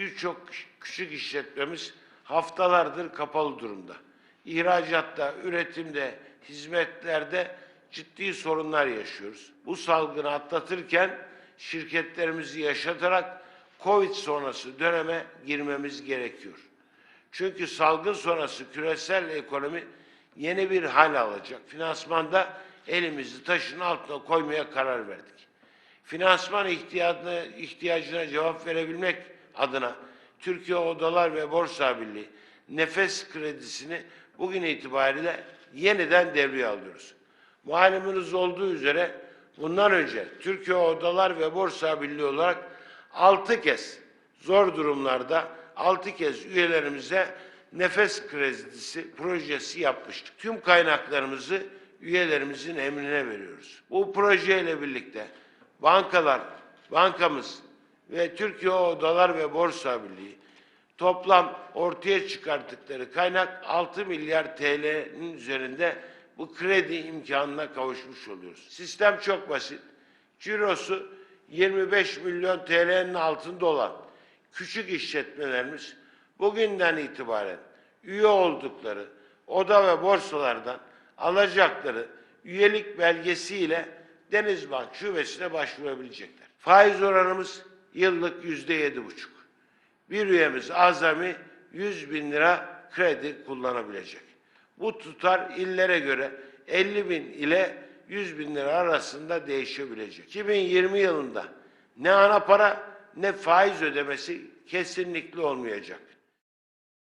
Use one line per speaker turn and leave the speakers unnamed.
birçok küçük işletmemiz haftalardır kapalı durumda. İhracatta, üretimde, hizmetlerde ciddi sorunlar yaşıyoruz. Bu salgını atlatırken şirketlerimizi yaşatarak Covid sonrası döneme girmemiz gerekiyor. Çünkü salgın sonrası küresel ekonomi yeni bir hal alacak. Finansmanda elimizi taşın altına koymaya karar verdik. Finansman ihtiyacına, ihtiyacına cevap verebilmek adına Türkiye Odalar ve Borsa Birliği nefes kredisini bugün itibariyle yeniden devreye alıyoruz. Malumunuz olduğu üzere bundan önce Türkiye Odalar ve Borsa Birliği olarak 6 kez zor durumlarda 6 kez üyelerimize nefes kredisi projesi yapmıştık. Tüm kaynaklarımızı üyelerimizin emrine veriyoruz. Bu projeyle birlikte bankalar, bankamız ve Türkiye Odalar ve Borsa Birliği toplam ortaya çıkarttıkları kaynak 6 milyar TL'nin üzerinde bu kredi imkanına kavuşmuş oluyoruz. Sistem çok basit. Cirosu 25 milyon TL'nin altında olan küçük işletmelerimiz bugünden itibaren üye oldukları oda ve borsalardan alacakları üyelik belgesiyle Denizbank şubesine başvurabilecekler. Faiz oranımız yıllık yüzde yedi buçuk. Bir üyemiz azami 100 bin lira kredi kullanabilecek. Bu tutar illere göre 50 bin ile 100 bin lira arasında değişebilecek. 2020 yılında ne ana para ne faiz ödemesi kesinlikle olmayacak.